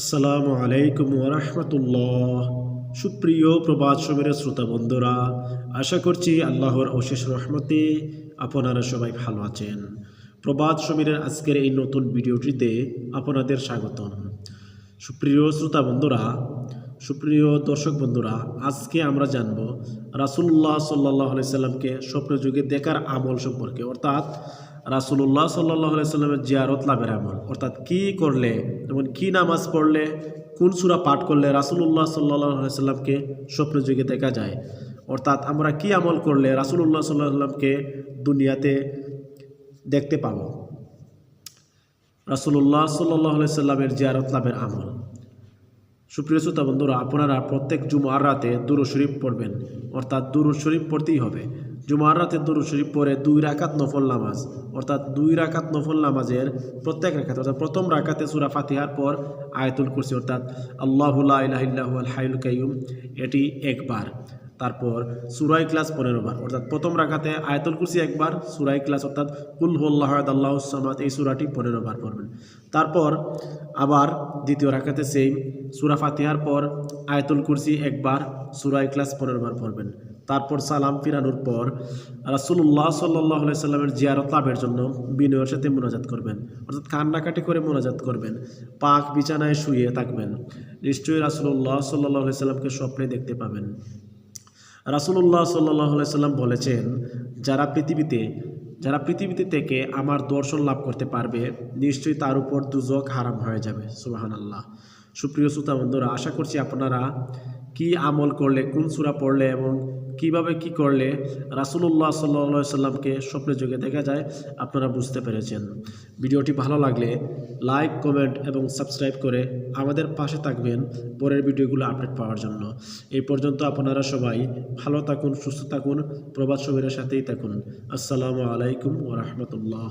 আসসালামু আলাইকুম ওরহমতুল্লাহ সুপ্রিয় প্রবাদ সমীরের শ্রোতা বন্ধুরা, আশা করছি আল্লাহর অশেষ রহমতে আপনারা সবাই ভালো আছেন। প্রবাদ সমীরের আজকের এই নতুন ভিডিওটিতে আপনাদের স্বাগতম। সুপ্রিয় শ্রোতা বন্ধুরা, সুপ্রিয় দর্শক বন্ধুরা, আজকে আমরা জানব রাসুল্লাহ সাল্লাহ সাল্লামকে স্বপ্নযুগে দেখার আমল সম্পর্কে, অর্থাৎ রাসুল্লাহ সাল্লাহ সাল্লামের জিয়ারত লাভের আমল, অর্থাৎ কি করলে যেমন কি নামাজ পড়লে, কোন সুরা পাঠ করলে রাসুল্লাহ সাল্লাহ সাল্লামকে স্বপ্নযুগে দেখা যায়? অর্থাৎ আমরা কি আমল করলে রাসুল্লাহ সাল্লাহ সাল্লামকে দুনিয়াতে দেখতে পাবো? রাসুল্লাহ সাল্লাহ সাল্লামের জিয়ারত লাভের আমল। সুপ্রিয় শ্রোতা বন্ধুরা, আপনারা প্রত্যেক জুমার রাতে দুরু শরীফ পড়বেন। অর্থাৎ দুরু শরীফ পড়তেই হবে। জুমার রাতে দুরু শরীফ পড়ে দুই রাকাত নফল নামাজ, অর্থাৎ দুই রাকাত নফল নামাজের প্রত্যেক রাকাত, অর্থাৎ প্রথম রাকাতে সুরা ফাতিহার পর আয়তুল কুরসি, অর্থাৎ আল্লাহুল্লাহ হাইল কাইয়ুম, এটি একবার। তারপর সুরাই ক্লাস পনেরো বার, অর্থাৎ প্রথম রাখাতে আয়তুল কুরসি একবার সুরাই ক্লাস অর্থাৎ কুল হোল্লাহ আল্লাহ সামাদ, এই সুরাটি পনেরো বার পড়বেন। তারপর আবার দ্বিতীয় রাখাতে সেই সুরা ফাতিহার পর আয়তুল কুরসি একবার সুরাই ক্লাস পনেরো বার পড়বেন। তারপর সালাম ফিরানোর পর রাসুল্লাহ সাল্লাহ সাল্লামের জিয়ারত লাভের জন্য বিনয়ের সাথে মোনাজাত করবেন। অর্থাৎ কান্নাকাটি করে মোনাজাত করবেন। পাক বিছানায় শুয়ে থাকবেন। নিশ্চয়ই রাসুল্লাহ সাল্লাহ সাল্লামকে স্বপ্নে দেখতে পাবেন। রাসুল্লাহ সাল্লাহ সাল্লাম বলেছেন, যারা পৃথিবীতে যারা পৃথিবীতে থেকে আমার দর্শন লাভ করতে পারবে, নিশ্চয়ই তার উপর দুজক হারাম হয়ে যাবে। সুবাহান আল্লাহ সুপ্রিয় শ্রোতা বন্ধুরা, আশা করছি আপনারা কি আমল করলে, কোন সুরা পড়লে এবং কীভাবে কি করলে রাসুল্লাহ সাল্লা সাল্লামকে স্বপ্নে যোগে দেখা যায়, আপনারা বুঝতে পেরেছেন। ভিডিওটি ভালো লাগলে লাইক, কমেন্ট এবং সাবস্ক্রাইব করে আমাদের পাশে থাকবেন পরের ভিডিওগুলো আপডেট পাওয়ার জন্য। এই পর্যন্ত আপনারা সবাই ভালো থাকুন, সুস্থ থাকুন প্রবাদ সমীরের সাথেই থাকুন। আসসালামু আলাইকুম ওরহমতুল্লাহ